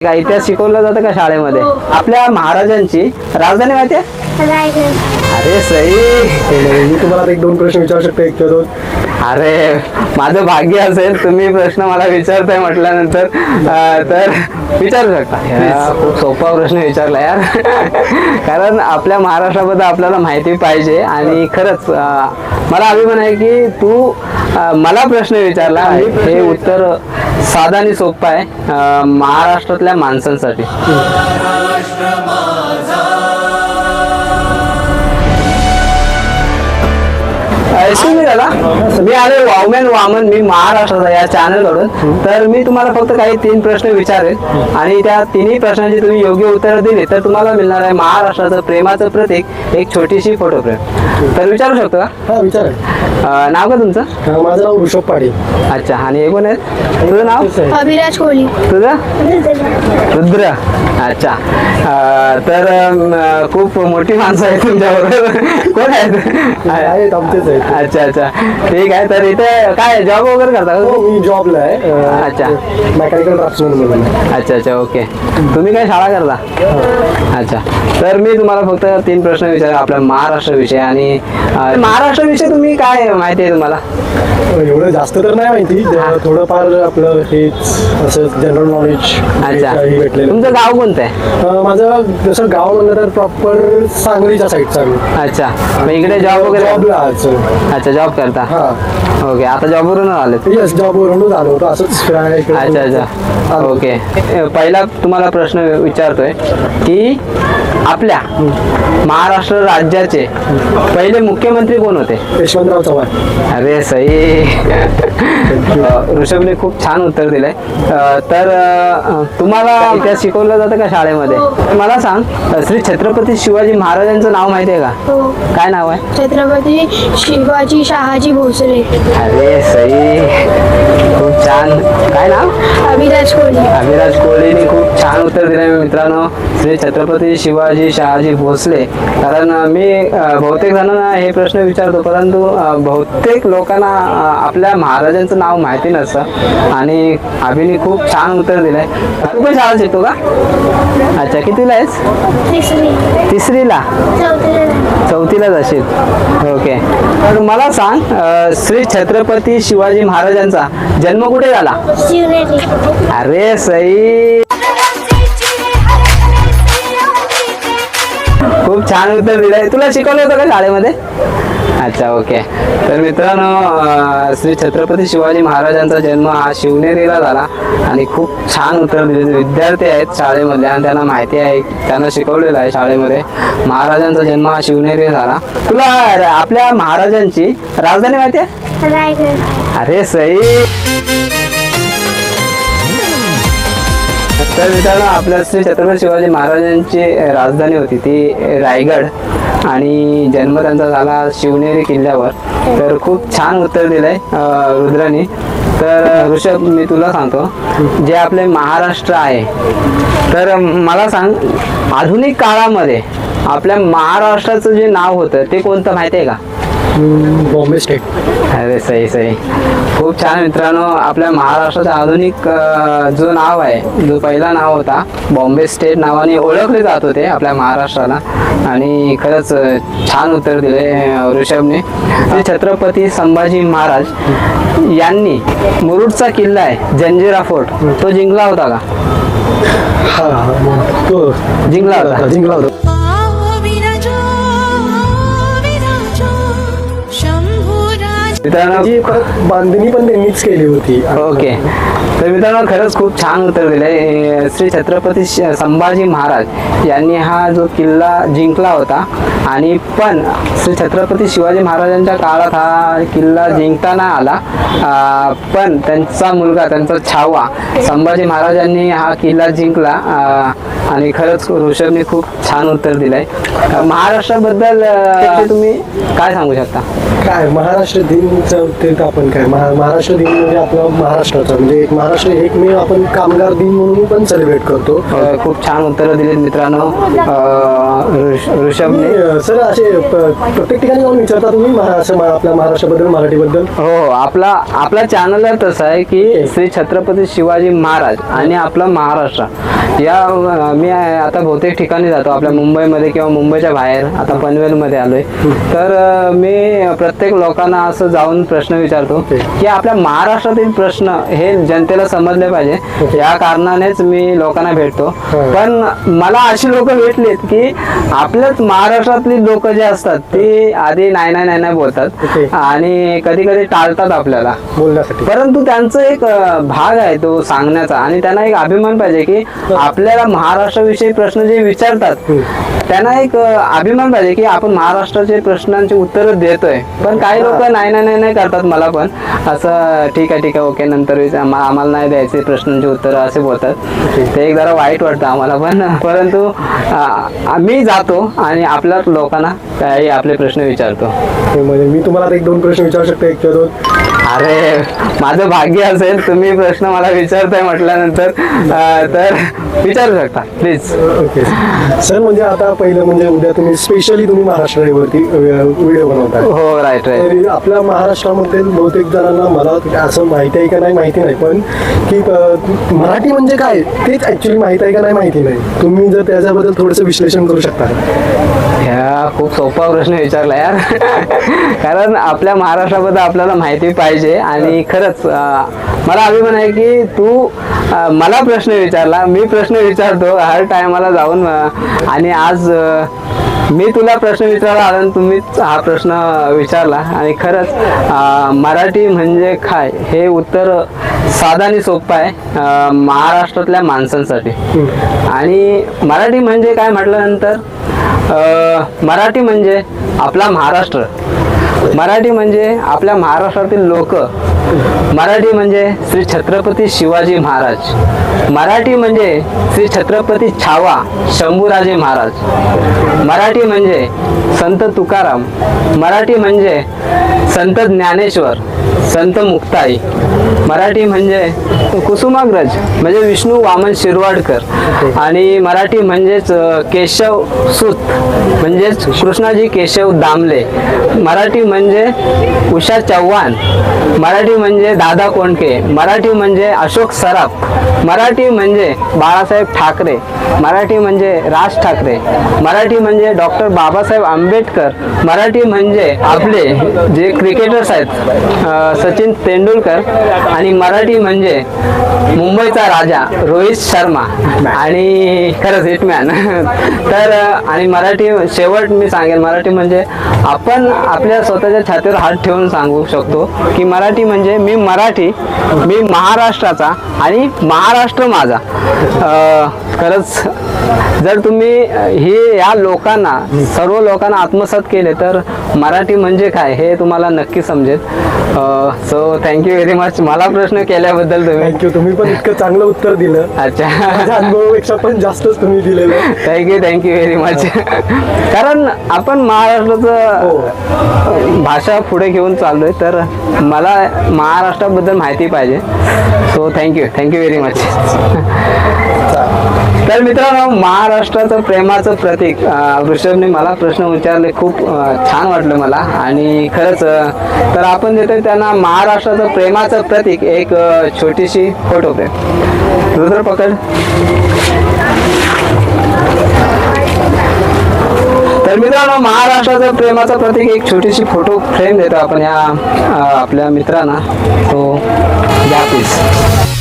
का इतिहास शिकवला जातं का शाळेमध्ये? आपल्या महाराजांची राजधानी माहिती आहे? अरे सई. मी तुम्हाला एक दोन प्रश्न विचारू शकतो एक किंवा दोन. अरे माझं भाग्य असेल तुम्ही प्रश्न मला विचारताय म्हटल्यानंतर अं, तर विचारू शकता. खूप सोपा प्रश्न विचारला यार. कारण आपल्या महाराष्ट्राबद्दल आपल्याला माहिती पाहिजे आणि खरंच अं, मला अभिमान आहे की तू अं, मला प्रश्न विचारला. हे उत्तर साधा आणि सोपं आहे अं, महाराष्ट्रातल्या माणसांसाठी. Me दादा मी आले वावमॅन वामन मी महाराष्ट्राचा या चॅनलकडून तर मी तुम्हाला फक्त काही तीन प्रश्न विचारेल. आणि त्या तिन्ही प्रश्नांची तुम्ही योग्य उत्तर दिली तर तुम्हाला मिळणार आहे महाराष्ट्राचं प्रेमाचं प्रतीक एक छोटीशी फोटो फ्रेम तर विचारू शकतो का? हा विचार. नाव का तुमचं? हा, माझं नाव ऋषभ पाडे. अच्छा आणि हे कोण आहेत तुझं नाव? अभिराज कोहली. तुझं? रुद्र. अच्छा. तर खूप मोठी माणसं आहेत तुमच्याबरोबर. कोण आहेत? आहेत आमचेच आहेत. अच्छा अच्छा. ठीक आहे तर इथे काय जॉब वगैरे करता का हो, मी जॉबला आहे. अच्छा. मेकॅनिकल ड्राफ्ट्समन म्हणून. अच्छा अच्छा ओके तुम्ही काय शाळा करता? अच्छा. तर मी तुम्हाला फक्त तीन प्रश्न विचार आपल्या महाराष्ट्र विषय आणि अं, महाराष्ट्र विषय तुम्ही काय माहिती आहे तुम्हाला? एवढं जास्त तर नाही माहिती. ज- थोडंफार आपलं हेच असं जनरल नॉलेज अच्छा. काही भेटलेलं तुमचं गाव कोणतं आहे? अं, माझं जसं गाव म्हणलं तर प्रॉपर सांगलीच्या साईडचा मी अच्छा. मग इकडे जॉब वगैरे? जॉबला आज अच्छा जॉब करता. हा. ओके आता जॉबवरून आले येस जॉबवरूनच आलो होतो असंच फिरायला इकडे अच्छा अच्छा. आलो. ओके पहिला तुम्हाला प्रश्न विचारतोय की आपल्या महाराष्ट्र राज्याचे पहिले मुख्यमंत्री कोण होते? यशवंतराव चव्हाण. अरे सई. ऋषभने खूप छान उत्तर दिलंय. अ, तर अ, तुम्हाला इतिहास शिकवलं जातं का शाळेमध्ये? मला सांग अ, श्री छत्रपती शिवाजी महाराजांचं नाव माहिती आहे का? हो. काय नाव आहे? छत्रपती शिवाजी शहाजी भोसले. अरे सई खूप छान. काय नाव? अभिराज कोहली. अभिराज कोहलीने खूप छान उत्तर दिले मित्रांनो. श्री छत्रपती शिवाजी शहाजी भोसले. कारण मी बहुतेक जणांना हे प्रश्न विचारतो परंतु बहुतेक लोकांना आपल्या महाराजांचं नाव माहिती नसतं. आणि अभिने खूप छान उत्तर दिलंय. तू पण शाळा शिकतो का? अच्छा कितीला आहेस? तिसरीला. चौथीला जाशील. ओके. तर मला सांग श्री छत्रपती शिवाजी महाराजांचा जन्म कुठे झाला? अरे सई. खूप छान उत्तर दिलंय. तुला शिकवलं होतं का शाळेमध्ये? अच्छा ओके तर मित्रांनो श्री छत्रपती शिवाजी महाराजांचा जन्म हा शिवनेरीला झाला. आणि खूप छान उत्तर दिले विद्यार्थी आहेत शाळेमधले आणि त्यांना माहिती आहे त्यांना शिकवलेलं आहे शाळेमध्ये. महाराजांचा जन्म हा शिवनेरी झाला. तुला आपल्या महाराजांची राजधानी माहिती आहे? अरे सई! तर मित्रांनो आपल्या श्री छत्रपती शिवाजी महाराजांची राजधानी होती ती रायगड. आणि जन्म त्यांचा झाला शिवनेरी किल्ल्यावर. तर खूप छान उत्तर दिलंय अं, रुद्रानी. तर ऋषभ मी तुला सांगतो जे आपले महाराष्ट्र आहे तर मला सांग आधुनिक काळामध्ये आपल्या महाराष्ट्राचं जे नाव होतं ते कोणतं माहिती आहे का? Bombay state. अरे सही सही खूप छान मित्रांनो आपल्या महाराष्ट्राचा आधुनिक जो नाव आहे जो पहिला नाव होता बॉम्बे स्टेट नावाने ओळखले जात होते आपल्या महाराष्ट्राला. आणि खरंच छान उत्तर दिले ऋषभने. छत्रपती संभाजी महाराज यांनी मुरुडचा किल्ला आहे जंजिरा फोर्ट तो जिंकला होता का? तो जिंकला होता. जिंकला होता. मित्रांनो परत बांधणी पण त्यांनीच केली होती. ओके. तर मित्रांनो खरंच खूप छान उत्तर दिलंय श्री छत्रपती संभाजी महाराज यांनी हा जो किल्ला जिंकला होता आणि पण श्री छत्रपती शिवाजी महाराजांच्या काळात हा किल्ला जिंकता नाही आला पण त्यांचा मुलगा त्यांचा छावा संभाजी महाराजांनी हा किल्ला जिंकला. आणि खरंच ऋषभने खूप छान उत्तर दिलंय. महाराष्ट्राबद्दल तुम्ही काय सांगू शकता? काय महाराष्ट्र दिन दिनचं तर आपण काय? महा- महाराष्ट्र दिन म्हणजे आपला महाराष्ट्राचा. म्हणजे एक महाराष्ट्र एकमेव आपण कामगार दिन म्हणून पण सेलिब्रेट करतो. अ, खूप छान उत्तरं दिलीत मित्रांनो. अ, ऋष- ऋषभने. तुम्ही, सर असे प- प्रत्येक ठिकाणी जाऊन विचारता तुम्ही महा- असं मा- आपल्या महाराष्ट्राबद्दल मराठीबद्दल? हो हो. आपला आपला चॅनल तसं आहे की श्री छत्रपती शिवाजी महाराज आणि आपला महाराष्ट्र. या मी आता बहुतेक ठिकाणी जातो. आपल्या मुंबईमध्ये किंवा मुंबईच्या बाहेर. आता पनवेलमध्ये आलोय. तर मी प्रत्येक लोकांना असं जाऊन प्रश्न विचारतो की आपल्या महाराष्ट्रातील प्रश्न हे जनतेला समजले पाहिजे. या कारणानेच मी लोकांना भेटतो. पण मला अशी लोक भेटलीत की आपल्याच महाराष्ट्रातली लोक जे असतात ती आधी नाही नाही नाही नाही बोलतात. आणि कधी कधी टाळतात आपल्याला. बोलण्यासाठी. परंतु त्यांचं एक भाग आहे तो सांगण्याचा. आणि त्यांना एक अभिमान पाहिजे की आपल्याला महाराष्ट्राविषयी प्रश्न जे विचारतात त्यांना एक अभिमान पाहिजे की आपण महाराष्ट्राचे प्रश्नांची उत्तरं देतोय. पण काही लोक नाही नाही नाही नाही करतात मला पण. असं ठीक आहे ठीक आहे ओके नंतर आम्हा- आम्हाला नाही द्यायचे प्रश्नांची उत्तरं असे बोलतात. ते एक जरा वाईट वाटतं आम्हाला पण. परंतु मी जातो आणि आपल्या लोकांना काही आपले प्रश्न विचारतो. म्हणजे मी तुम्हाला एक दोन प्रश्न विचारू शकतो एक किंवा दोन. अरे माझं भाग्य असेल तुम्ही प्रश्न मला विचारताय म्हटल्यानंतर तर विचारू शकता प्लीज ओके सर म्हणजे आता पहिलं म्हणजे उद्या तुम्ही स्पेशली तुम्ही महाराष्ट्र वरती व्हिडिओ बनवताय. हो राईट राईट आपल्या महाराष्ट्रामध्ये बहुतेक जणांना मला असं माहिती आहे का नाही माहिती नाही. पण की मराठी म्हणजे काय तेच ऍक्च्युली माहिती आहे का नाही माहिती नाही. तुम्ही जर त्याच्याबद्दल थोडंसं विश्लेषण करू शकता खूप सोपा प्रश्न विचारला यार. कारण आपल्या महाराष्ट्राबद्दल आपल्याला माहिती पाहिजे आणि खरंच मला अभिमान आहे की तू मला प्रश्न विचारला मी प्रश्न विचारतो हर टायमाला जाऊन आणि आज मी तुला प्रश्न विचारला आणि तुम्हीच हा प्रश्न विचारला. आणि खरंच मराठी म्हणजे काय हे उत्तर साधा आणि सोपं आहे महाराष्ट्रातल्या माणसांसाठी. आणि मराठी म्हणजे काय म्हटल्यानंतर मराठी म्हणजे आपला महाराष्ट्र. मराठी म्हणजे आपल्या महाराष्ट्रातील लोक मराठी म्हणजे श्री छत्रपती शिवाजी महाराज. मराठी म्हणजे श्री छत्रपती छावा शंभूराजे महाराज. मराठी म्हणजे संत तुकाराम. मराठी म्हणजे संत ज्ञानेश्वर संत मुक्ताई. मराठी म्हणजे कुसुमाग्रज म्हणजे विष्णू वामन शिरवाडकर. आणि मराठी म्हणजेच केशव सुत म्हणजेच कृष्णाजी केशव दामले. मराठी म्हणजे उषा चव्हाण. मराठी म्हणजे दादा कोंडके मराठी म्हणजे अशोक सराफ मराठी म्हणजे बाळासाहेब ठाकरे मराठी म्हणजे राज ठाकरे मराठी म्हणजे डॉक्टर बाबासाहेब आंबेडकर मराठी म्हणजे आपले जे क्रिकेटर्स आहेत सचिन तेंडुलकर आणि मराठी म्हणजे मुंबईचा राजा रोहित शर्मा आणि खरंच हिटमॅन. तर आणि मराठी शेवट मी सांगेन मराठी म्हणजे आपण आपल्या स्वतःच्या छातीवर हात ठेवून सांगू शकतो की मराठी म्हणजे मी मराठी मी महाराष्ट्राचा आणि महाराष्ट्र माझा. खरंच जर तुम्ही ही या लोकांना सर्व लोकांना आत्मसात केले तर मराठी म्हणजे काय हे तुम्हाला नक्की समजेल. सो थँक्यू व्हेरी मच मला प्रश्न केल्याबद्दल तुम्ही. थँक्यू तुम्ही पण इतकं चांगलं उत्तर दिलं. अच्छा. अनुभवापेक्षा पण जास्तच तुम्ही दिलेलं. थँक्यू थँक्यू व्हेरी मच कारण आपण महाराष्ट्राचं हो. भाषा पुढे घेऊन चाललोय तर मला महाराष्ट्राबद्दल माहिती पाहिजे. So thank you thank you very much तर मित्रांनो महाराष्ट्राचं प्रेमाचं प्रतीक वृषभने ऋषभने मला प्रश्न विचारले. खूप छान वाटलं मला. आणि खरंच तर आपण देतो त्यांना महाराष्ट्राचं प्रेमाचं प्रतीक एक छोटीशी फोटो दे रुद्र पकड. महाराष्ट्राचं प्रेमाचं प्रतीक एक छोटीशी फोटो फ्रेम देतो आपण या आपल्या मित्रांना. तो या प्लीज